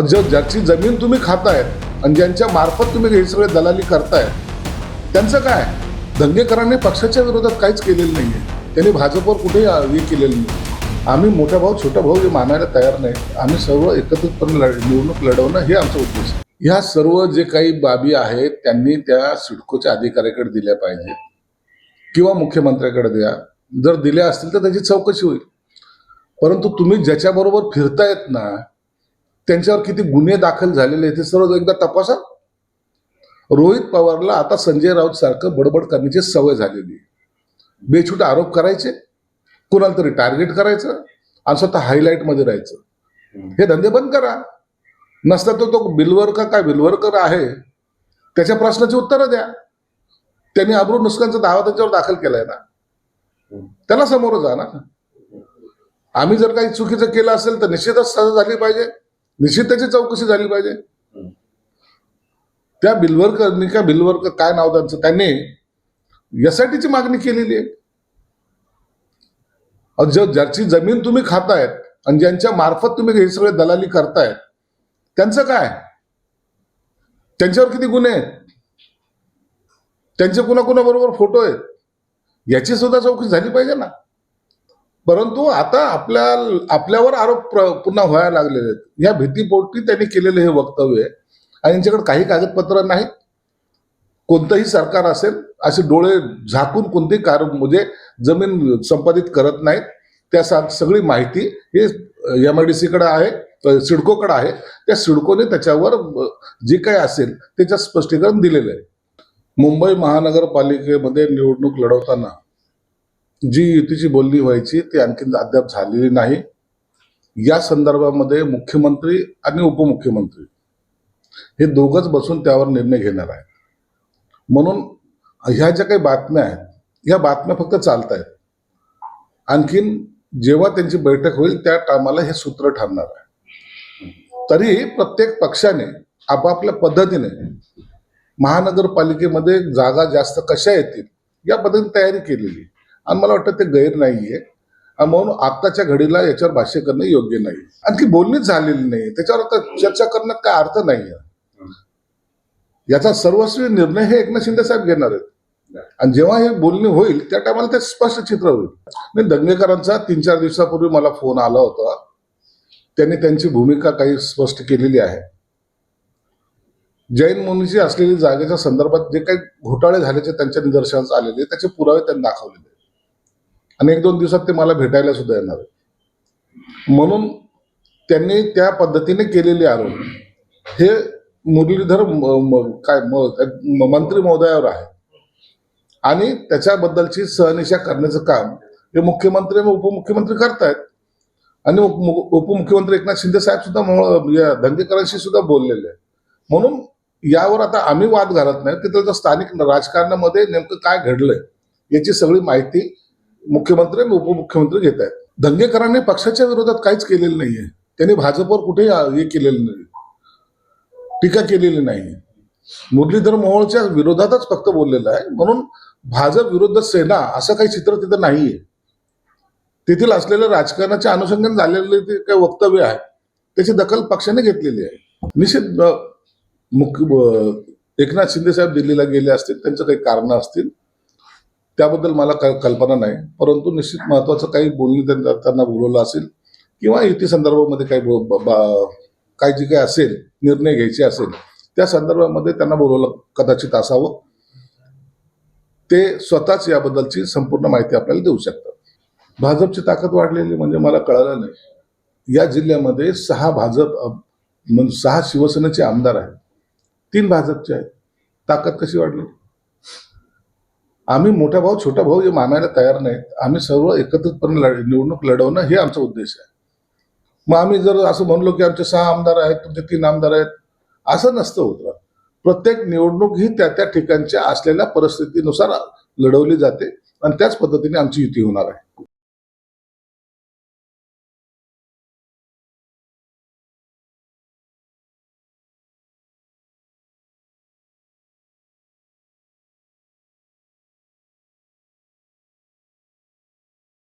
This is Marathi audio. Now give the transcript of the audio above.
जर ज्याची जमीन तुम्ही खाताय आणि ज्यांच्या मार्फत तुम्ही हे सगळे दलाली करताय त्यांचं काय? दंगेकरांनी पक्षाच्या विरोधात काहीच केलेलं नाही आहे त्यांनी भाजपवर कुठेही हे केलेलं नाही आम्ही मोठा भाऊ छोटा भाऊ हे मानायला तयार नाही आम्ही सर्व एकत्रितपणे लढ- निवडणूक लढवणं हे आमचा उद्देश ह्या सर्व जे काही बाबी आहेत त्यांनी त्या सिडकोच्या अधिकाऱ्याकडे दिल्या पाहिजे. किंवा मुख्यमंत्र्याकडे द्या. जर दिल्या असतील तर त्याची चौकशी होईल. परंतु तुम्ही ज्याच्याबरोबर फिरतायत ना त्यांच्यावर किती गुन्हे दाखल झालेले आहेत ते सर्व एकदा तपासा. रोहित पवारला आता संजय राऊत सारखं बडबड करण्याची सवय झालेली आहे. बेछूट आरोप करायचे कुणाला तरी टार्गेट करायचं आणि स्वतः हायलाईटमध्ये राहायचं. हे धंदे बंद करा. नसता तर तो बिलवरकर काय बिलवरकर आहे? त्याच्या प्रश्नाची उत्तरं द्या. त्यांनी अब्रू नुसकांचा दावा त्यांच्यावर दाखल केलाय ना. त्याला समोर जा ना. आम्ही जर काही चुकीचं केलं असेल तर निश्चितच सजा झाली पाहिजे. निश्चित त्याची चौकशी झाली पाहिजे. त्या बिलवरकर का बिलवरकर काय नाव त्यांचं? त्यांनी यासाठीची मागणी केलेली आहे. ज ज्याची जमीन तुम्ही खातायत आणि ज्यांच्या मार्फत तुम्ही हे सगळे दलाली करतायत त्यांचं काय? त्यांच्यावर किती गुन्हे आहेत? त्यांचे कुणाकुणाबरोबर फोटो आहेत? याची सुद्धा चौकशी झाली पाहिजे ना. परंतु आता आपल्या आपल्यावर आरोप प्र- पुन्हा व्हायला लागलेले आहेत. या भीतीपोटी त्यांनी केलेलं हे वक्तव्य आहे. आणि यांच्याकडे काही कागदपत्र नाहीत. कोणतंही सरकार असेल असे डोळे झाकून कोणतेही कार म्हणजे जमीन संपादित करत नाहीत. त्या सगळी माहिती हे एम आय डी सीकडे आहे सिडकोकडे आहे. त्या सिडकोने त्याच्यावर जे काही असेल त्याच्यात स्पष्टीकरण दिलेलं आहे. मुंबई महानगरपालिकेमध्ये निवडणूक लढवताना जी युतीची बोलणी व्हायची ती आणखीन अद्याप झालेली नाही. या संदर्भामध्ये मुख्यमंत्री आणि उपमुख्यमंत्री हे दोघंच बसून त्यावर निर्णय घेणार आहेत. म्हणून ह्या ज्या काही बातम्या आहेत ह्या बातम्या फक्त चालत आहेत आणखीन जेव्हा त्यांची बैठक होईल त्या टायमाला हे सूत्र ठरणार आहे. तरी प्रत्येक पक्षाने आपापल्या पद्धतीने महानगरपालिकेमध्ये जागा जास्त कशा येतील या पद्धतीने तयारी केलेली आणि मला वाटतं ते गैर नाहीये. आणि म्हणून आत्ताच्या घडीला याच्यावर भाष्य करणं योग्य नाही. आणखी बोलणीच झालेली नाही त्याच्यावर आता चर्चा करण्यात काय अर्थ नाही याचा सर्वस्वी निर्णय हे एकनाथ शिंदे साहेब घेणार आहेत. आणि जेव्हा हे बोलणी होईल त्या टायमाला ते स्पष्ट चित्र होईल. नाही दंगेकरांचा तीन चार दिवसापूर्वी मला फोन आला होता. त्यांनी त्यांची भूमिका काही स्पष्ट केलेली आहे. जैन मुनीची असलेली जागेच्या संदर्भात जे काही घोटाळे झाल्याचे त्यांच्या निदर्शनास आलेले त्याचे पुरावे त्यांनी दाखवलेले आणि एक दोन दिवसात ते मला भेटायला सुद्धा येणार म्हणून त्यांनी त्या पद्धतीने केलेले आरोप. हे मुरलीधर म- म- काय म- मंत्री महोदयावर आहे. आणि त्याच्याबद्दलची सहनिशा करण्याचं काम हे मुख्यमंत्री व उपमुख्यमंत्री करतायत. आणि उप- मु- उपमुख्यमंत्री एकनाथ शिंदे साहेब सुद्धा धंगेकरांशी सुद्धा बोललेले म्हणून यावर आता आम्ही वाद घालत नाही तिथलं स्थानिक राजकारणामध्ये नेमकं काय घडलंय याची सगळी माहिती मुख्यमंत्री आणि उपमुख्यमंत्री घेत आहेत. दंगेकरांनी पक्षाच्या विरोधात काहीच केलेलं नाहीये. त्यांनी भाजपवर कुठेही हे केलेलं नाही. टीका केलेली नाही मुरलीधर मोहोळच्या विरोधातच फक्त बोललेलं आहे. म्हणून भाजप विरुद्ध सेना असं काही चित्र तिथं नाहीये. तेथील असलेल्या राजकारणाच्या अनुषंगाने झालेले ते काही वक्तव्य आहे. त्याची दखल पक्षाने घेतलेली आहे. निश्चित मुख्य एकनाथ शिंदे साहेब दिल्लीला गेले असतील त्यांचं काही कारण असतील त्याबद्दल मला काय कल्पना नाही. परंतु निश्चित महत्वाचं काही बोलणी त्यांना त्यांना बोलवलं असेल किंवा युती संदर्भामध्ये काही बा- काही जे काही असेल निर्णय घ्यायचे असेल त्या संदर्भामध्ये त्यांना बोलवलं कदाचित असावं. ते स्वतःच याबद्दलची संपूर्ण माहिती आपल्याला देऊ शकतात. भाजपची ताकद वाढलेली म्हणजे मला कळालं नाही. या जिल्ह्यामध्ये सहा भाजप सहा शिवसेनेचे आमदार आहेत. तीन भाजपचे आहेत. ताकद कशी वाढली? आम्ही मोठा भाऊ छोटा भाऊ हे मानायला तयार नाहीत. आम्ही सर्व एकत्रितपणे लढ- निवडणूक लढवणं हे आमचा उद्देश आहे. मग आम्ही जर असं म्हणलो की आमचे सहा आमदार आहेत तुमचे तीन आमदार आहेत असं नसतं होतं प्रत्येक निवडणूक ही त्या त्या ठिकाणच्या असलेल्या परिस्थितीनुसार लढवली जाते आणि त्याच पद्धतीने आमची युती होणार आहे.